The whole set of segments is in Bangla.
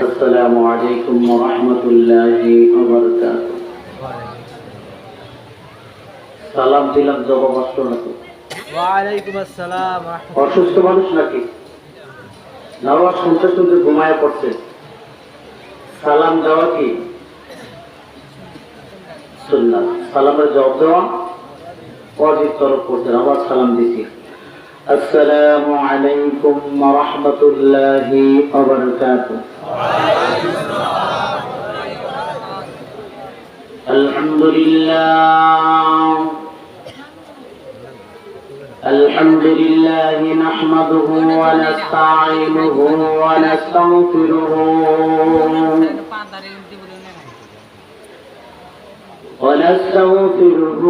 السلام عليكم ورحمة الله وبركاته সালাম দিলাম জবাব আসলো নাকি ওয়ালাইকুম আসসালাম রাহমাতুল্লাহ। অসুস্থ মানুষ নাকি নামাজ শুনতে শুনতে ঘুমায় পড়ছে সালাম দেওয়া কি সুন্নাত সালামের জবাব দেওয়া ওয়াজিব তরফ করছেন আবার সালাম দিছি আসসালামু আলাইকুম ওয়া রাহমাতুল্লাহি ওয়া বারাকাতুহু الحمد لله الحمد لله نحمده ونستعينه ونستغفره ونستغفره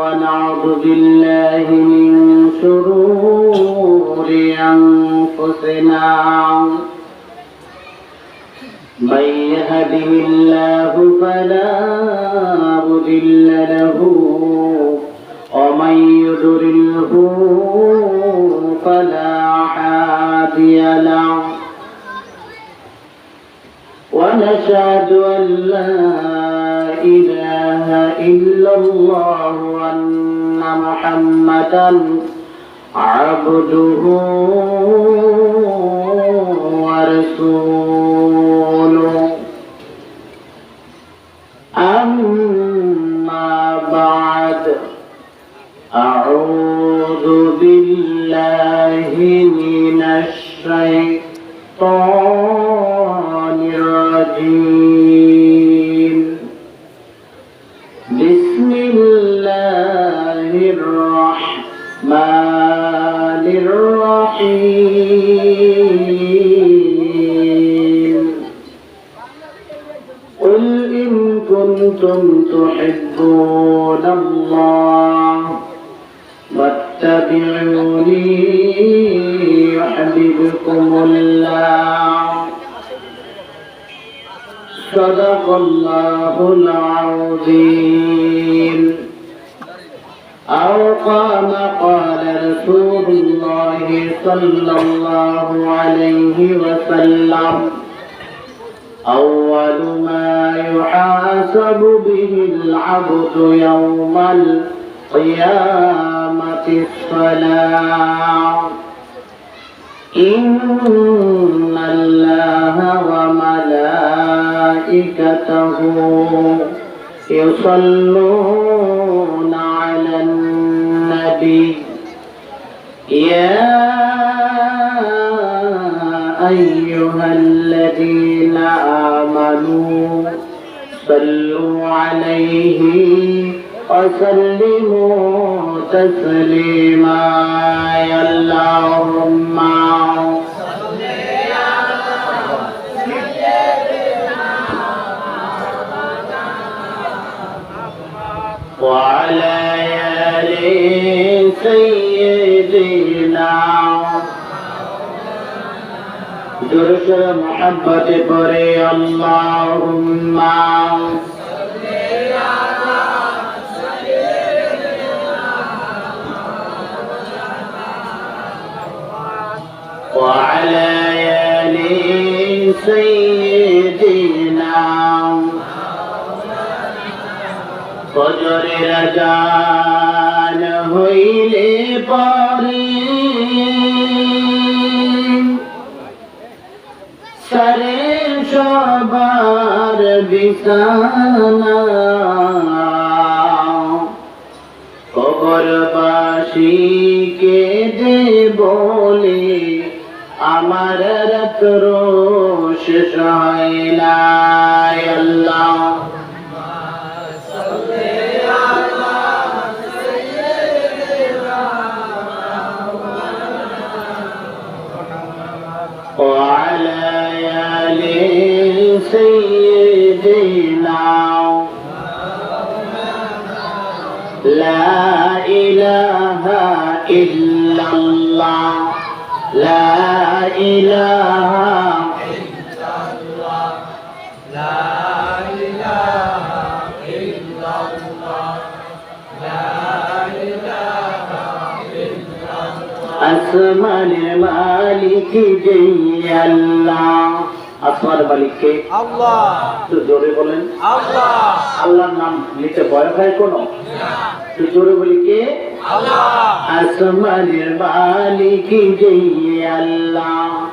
ونعوذ بالله من شرور أنفسنا. من يهده الله فلا مضل له ومن يضلله فلا هادي له. الله وأن محمدا عبده ورسوله. أما بعد أعوذ بالله من الشيطان كنتم تحبون الله واتبعوني يحببكم الله صدق الله العظيم أو قام قال رسول الله صلى الله عليه وسلم أول ما يحاسب به العبد يوم القيامة الصلاة. إن الله وملائكته يصلون على النبي. يا أيها الذين آمنوا صلوا عليه وسلموا تسليما. يا اللهم وعلى آل سيدنا দুরুসুর মোহাম্মদে পরে আল্লাহুম্মা وعلى آل سيدنا فجر رجال বিছানা কবরবাসীকে যে বলে আমার রাত্র শেষ হয় না আল্লাহ وعلى آل سيدنا دينا لا إله إلا الله. لا إله إلا الله. لا إله إلا الله لا إله إلا الله أسمى المالك جي الله আসমানের মালিককে আল্লাহ। একটু জোরে বলেন। আল্লাহ। আল্লাহর নাম নিতে ভয় হয় কোনো? একটু জোরে বলি কে? আল্লাহ। আসমানের মালিক যেই আল্লাহ।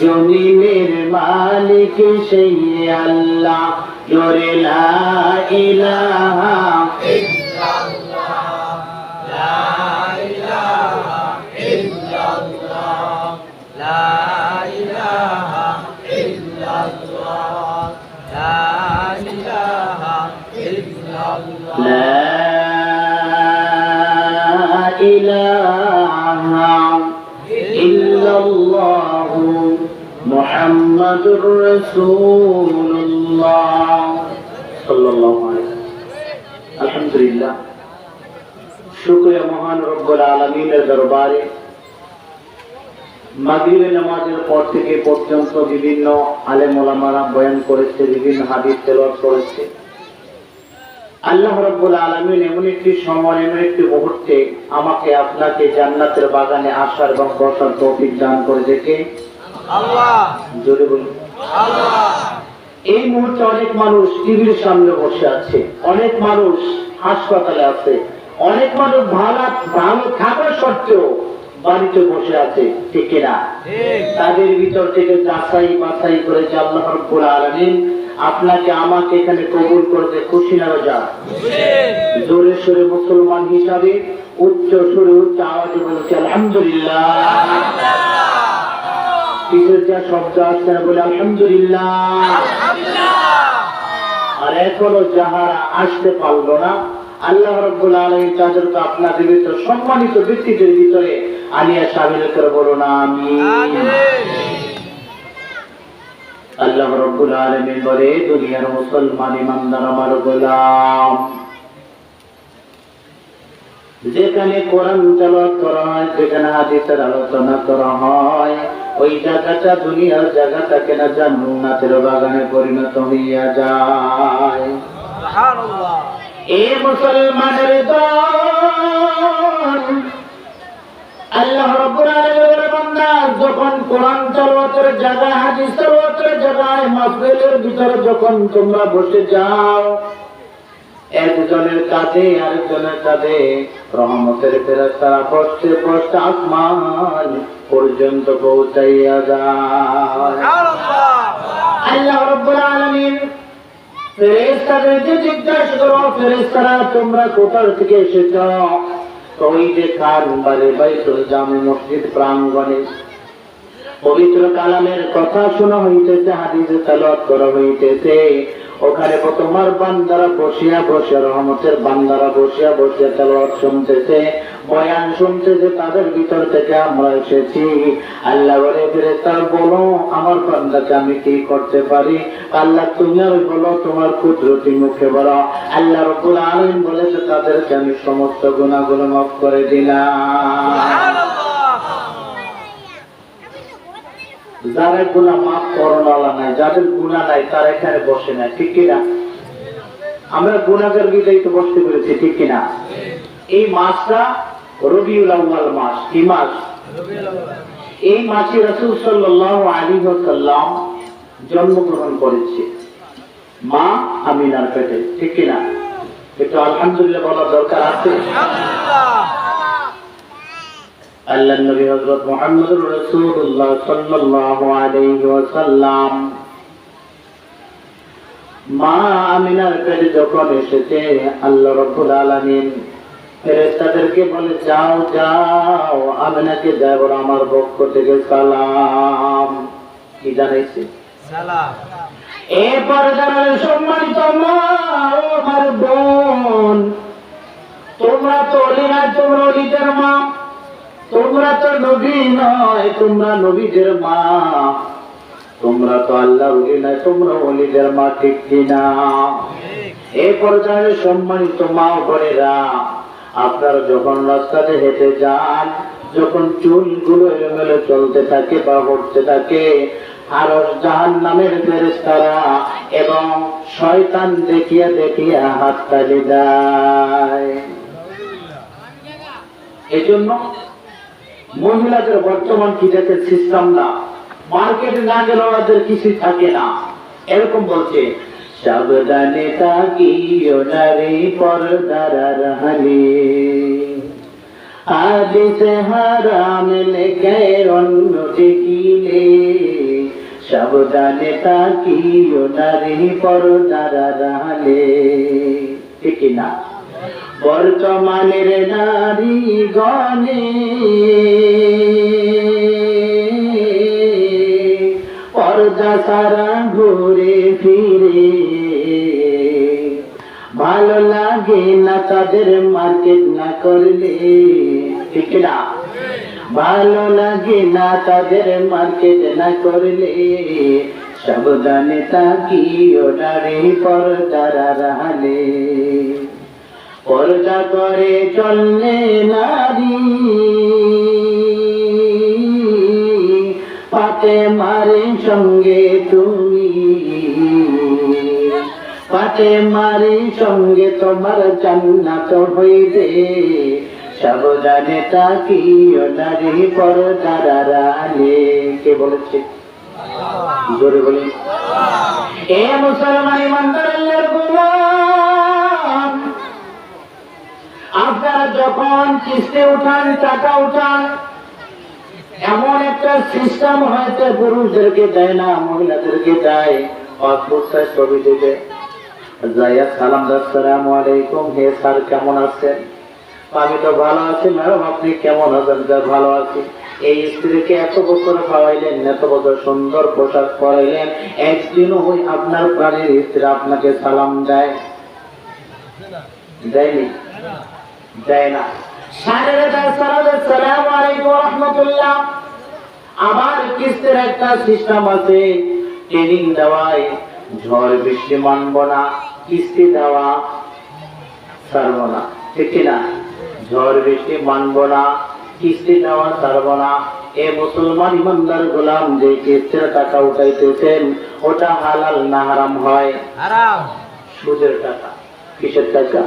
জমিনের মালিক সেই আল্লাহ। জোরে লা ইলাহা محمد رسول الله صلى الله عليه وسلم الحمد لله শুক্রিয়া মহান রব্বুল আলমিনের দরবারে মাগরিবের নামাজের পর থেকে পর্যন্ত বিভিন্ন আলেম ওলামারা বয়ান করেছে বিভিন্ন হাদিস তেলাওয়াত করেছে আল্লাহ রব্বুল আলমিন এমন একটি সময় এমন একটি মুহূর্তে আমাকে আপনাকে জান্নাতের বাগানে আসার এবং বসার তৌফিক দান করে দেখে আল্লাহ। জোরে বলুন। আল্লাহ। এই মুহূর্তে অনেক মানুষ টিভির সামনে বসে আছে। অনেক মানুষ হাসপাতালে আছে। অনেক মানুষ ভালো ভালো থাকা সত্ত্বেও বাড়িতে বসে আছে ঠিক। কিনা তাদের ভিতর থেকে যাচাই বাছাই করে যে আল্লাহ রব্বুল আলমিন আপনাকে আমাকে এখানে কবুল করতে খুশি না যা জোরে সোরে মুসলমান হিসাবে উচ্চ সুরে উচ্চ আওয়াজে বলছে আলহামদুলিল্লাহ। কিসের যা শব্দ আসছে না বলে আলহামদুলিল্লাহ। আর এখনও যাহারা আসতে না, আল্লাহ রব্বুল আলমী তাদেরকে আপনাদের ভিতরে সম্মানিত ব্যক্তিদের ভিতরে আনিয়া সামিল করে বলো না আমি আল্লাহ রব্বুল আলমী বলে, দুনিয়ার মুসলমান ইমানদার আমার গোলাম। যেখানে কোরআন তেলাওয়াত করা হয় যেখানে হাদিসের আলোচনা করা হয়। ওই জায়গাটা দুনিয়ার জায়গাটাকে না জান্নাতের বাগানে পরিণত হইয়া যায়। এ মুসলমানের দল আল্লাহ রব্বুল আলামিনের বান্দা যখন কোরআন তেলাওয়াতের জায়গা হাদিস তেলাওয়াতের জায়গায় মাহফিলের ভিতরে যখন তোমরা বসে যাও একজনের কাঁধে, আরেকজনের কাঁধে। রহমতের ফেরস্তারা বসতে বসতে আসমান পর্যন্ত পৌঁছাইয়া যায়। জিজ্ঞাসা করো, ফেরেশতারা, তোমরা কোথার থেকে এসেছ? ওই যে খান বারে বাইতুল জামে মসজিদ প্রাঙ্গণে পবিত্র কালামের কথা শোনা হইতেছে, হাদিসে তালাওয়াত করা হইতেছে। ওখানে তোমার বান্দারা বসিয়া বসে, রহমতের বান্দারা বসিয়া বসিয়া তেলাওয়াত শুনতেছে, বয়ান শুনতেছে, তাদের ভিতর থেকে আমরা এসেছি। আল্লাহ বলে ফিরে তার বলো, আমার বান্দাকে আমি কি করতে পারি? আল্লাহ, তুমি আর বলো, তোমার কুদরতি মুখে বলো। আল্লাহ রব্বুল আলামিন বলেছে, তাদেরকে আমি সমস্ত গুণাগুলো মাফ করে দিলাম। যারা গুণা মাফ করোনা নাই, যাদের গুণা নাই, তারা এখানে বসে নাই, ঠিক কিনা? আমরা গুণাগার বিদায়িত বসতে পেরেছি, ঠিক কিনা? এই মাসটা রবিউল আউয়াল মাস, কি মাস? এই মাসে রসুল সাল্লাহ আলী সাল্লাম জন্মগ্রহণ করেছে। মা আমিনার পেটে, ঠিক কিনা? একটু আলহামদুলিল্লাহ বলার দরকার আছে? আল্লাহ নবী হযরত মুহাম্মদুর রাসূলুল্লাহ সাল্লাল্লাহু আলাইহি ওয়াসাল্লাম। মা আমিনার কাছে যখন এসেছে আল্লাহ রাব্বুল আলামিন ফেরেশতাদেরকে বলে যাও যাও আমিনাকে বলো আমার পক্ষ থেকে সালাম। কি জানাইছে? সালাম। এরপর যারা সম্মানিত মা আমার বোন তোমরা তো অলি তোমরা অলিদের মা। তোমরা তো নবী নয়, তোমরা নবীদের মা। তোমরা তো আল্লাহ অলি নয়, তোমরা অলিদের মা, ঠিক কিনা? এই পর্যায়ে সম্মানিত মা বোনেরা, আপনারা যখন রাস্তাতে হেঁটে যান, যখন চুলগুলো এলোমেলো চলতে থাকে বা উঠতে থাকে আর জাহান নামের ফেরেস্তারা এবং শয়তান দেখিয়া দেখিয়া হাততালি দেয়। এজন্য মহিলাদের বর্তমান কি দেখে সিস্টেম না? মার্কেটে না গেলে ওদের কিছুই থাকে না। এরকম বলছে, সাবধানে তাকিও নারী পর্দার রহলে আদিস হারাম লেখে অন্য দেখিলে সাবধানে তাকিও নারী পর্দার রহলে ঠিক না? বর্তমানের নারী গণে। পর্দা সারা ঘুরে ফিরে। ভালো লাগে না তাদের মার্কেট না করলে। ঠিক না? ভালো লাগে না তাদের মার্কেট না করলে। সাবধানে তাকিও নারী পর্দারা রাহালে পর্দা করে চললে নারী। পাতে মারে সঙ্গে তুমি। পাতে মারে সঙ্গে তোমার জান্নাত হইবে। সাবধানে তাকিও নারী পর্দারা রাহালে কে বলেছে? জোরে বলি। এ মুসলমান ইমানদার আল্লাহর আপনারা যখন কিস্তি উঠান, টাকা উঠান, এমন একটা সিস্টেম হয়েছে পুরুষদেরকে দেয় না, মহিলাদেরকে দেয়। পাসপোর্টটা ছবি দেবে যাইয়া সালাম আসসালাম আলাইকুম। হে স্যার, কেমন আছেন? আমি তো ভালো আছি, ম্যাডাম, আপনি কেমন আছেন? স্যার ভালো আছি। এই স্ত্রীকে এত বছর খাওয়াইলেন, এত বছর সুন্দর পোশাক পরাইলেন, একদিনও ওই আপনার প্রাণের স্ত্রী আপনাকে সালাম দেয়। দেয়নি? দেয় না। আবার কিস্তির একটা সিস্টেম আছে ট্রেনিং দেওয়ায় ঝড় বৃষ্টি মানব না কিস্তি দেওয়া ছাড়ব না ঠিক না? ঝড় বৃষ্টি মানব না কিস্তি দেওয়া ছাড়ব না। এ মুসলমান ইমানদার গোলাম যে কিস্তির টাকা উঠাইতেছেন ওটা হালাল না হারাম হয়? সুদের টাকা। কিসের টাকা?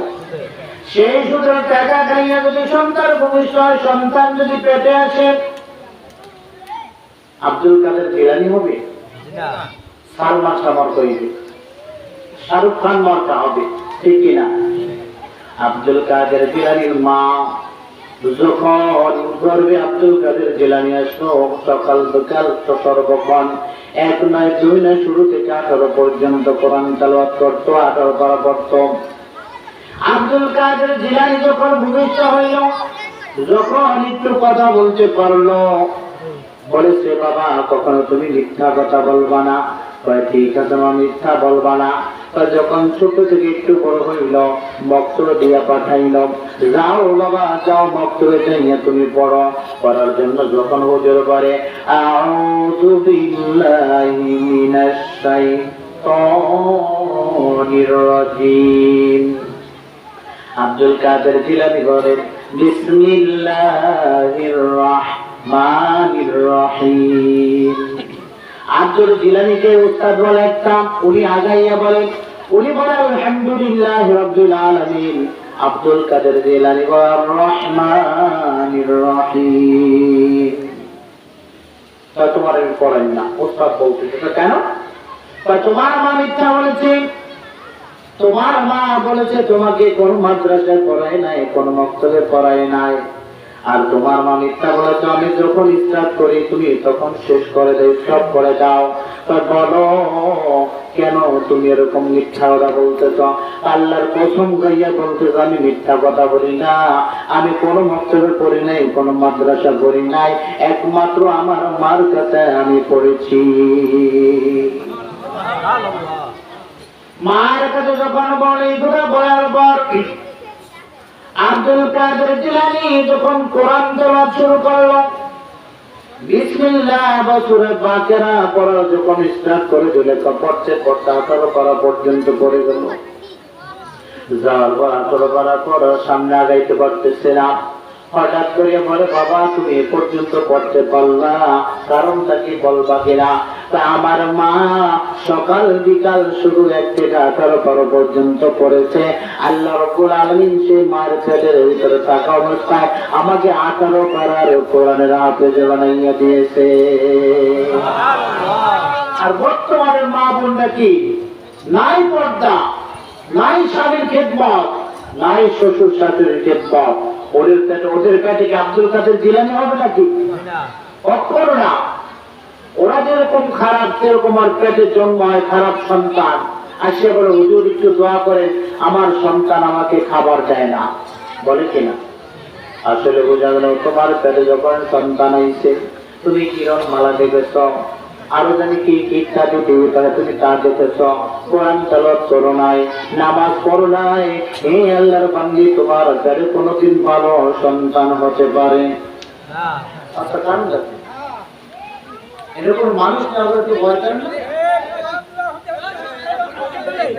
সেই সুদের টাকা খাইয়া যদি সন্তান হয় সন্তান যদি পেটে আসে আব্দুল কাদের জিলানি হবে? সালমান সামর করিবে শাহরুখ খান মার্কা হবে ঠিক কিনা আব্দুল কাদের জিলানির মা যখন গর্বে আব্দুল কাদের জিলানি আসলো সকাল বিকাল সর্বক্ষণ এক নয় দুই নয় শুরু থেকে আঠারো পর্যন্ত কোরআন তালওয়াত করতো আঠারো পারা করতো আব্দুল কাদের জিলানি যখন ভূমিষ্ঠ হইল, যখন একটু কথা বলতে পারল বলেছে বাবা, কখনো তুমি মিথ্যা কথা বলবা না? ঠিক আছে, মা, মিথ্যা বলবা না। যখন ছোট থেকে একটু বড় হইল মক্তর দিয়া পাঠাইল, যাও বাবা, যাও মক্তরে যাইয়া তুমি পড়ো। পড়ার জন্য যখন হুজুর করে আউযু বিল্লাহি মিনাশ আব্দুল কাদের জিলানি বলেন, বিসমিল্লাহির রহমানির রহিম। আব্দুল জিলানিকে উস্তাদ বলে একটা উনি আগাইয়া বলেন, উনি বলেন, আলহামদুলিল্লাহ রাব্বুল আলামিন। আব্দুল কাদের জিলানি বলেন, রহমানির রহিম। তা তোমার আমি পড়েন না, উস্তাদ বলতেছে, কেন? তা তোমার মা মিথ্যা বলেছে তোমার মা বলেছে, তোমাকে কোন মাদ্রাসায় পড়ায় নাই, কোন মক্তবে পড়ায় নাই। আর তোমার মা মিথ্যা বলেছে, আমি যখন স্টার্ট করি, তুমি তখন শেষ করে দেয় সব করে দাও। বলো, কেন তুমি এরকম মিথ্যা কথা বলতেছ? আল্লাহর প্রথম গাইয়া বলতেছ, আমি মিথ্যা কথা বলি না। আমি কোনো মক্তবে পড়ি নাই, কোনো মাদ্রাসা পড়ি নাই। একমাত্র আমার মার কাছে আমি পড়েছি। মায়ের কাছে যখন বলে এগুলো বলার পর আব্দুল কাদের জিলানি যখন কোরআন দেওয়া শুরু করল, বিসমিল্লাহ যখন করে দিল পড়ছে পর্যন্ত সামনে আগাইতে পারতেছে না। হঠাৎ করে বলে, বাবা, তুমি এ পর্যন্ত পড়তে পারলা, কারণটা কি বলবা কিনা? তা আমার মা সকাল বিকাল শুরু এক থেকে আঠারো বারো পর্যন্ত পড়েছে। আল্লাহ রব্বুল আলমিন সেই মার পেটের ভিতরে থাকা অবস্থায় আমাকে আঠারো পাড়ার কোরআনের হাফেজ বানাইয়া দিয়েছে। আর বর্তমানের মা বোনটা কি? নাই পর্দা, নাই স্বামীর খেদমত, নাই শ্বশুর শাশুড়ির খেদমত। ওদের পেটে ওদের পেটে কি আব্দুল কাদের জিলানি হবে নাকি? না। কখনো না ওরা যেরকম খারাপ সেরকম আর পেটে জন্ম হয় খারাপ সন্তান। আসে বলে হুজুর একটু দোয়া করে আমার সন্তান আমাকে খাবার দেয় না। বলে কিনা আসলে বোঝা গেল তোমার পেটে যখন সন্তান আইছে তুমি কিরণ মালা দেখেছ আরও জানি কি ইত্যাদি পারে তুমি তার দেখেছ কোরআন তালাত করো নাই নামাজ পড়ো নাই। এই আল্লাহর বান্দি তোমার কোনোদিন ভালো সন্তান হতে পারে। না। আচ্ছা এরকম মানুষ না ভয় করেন না?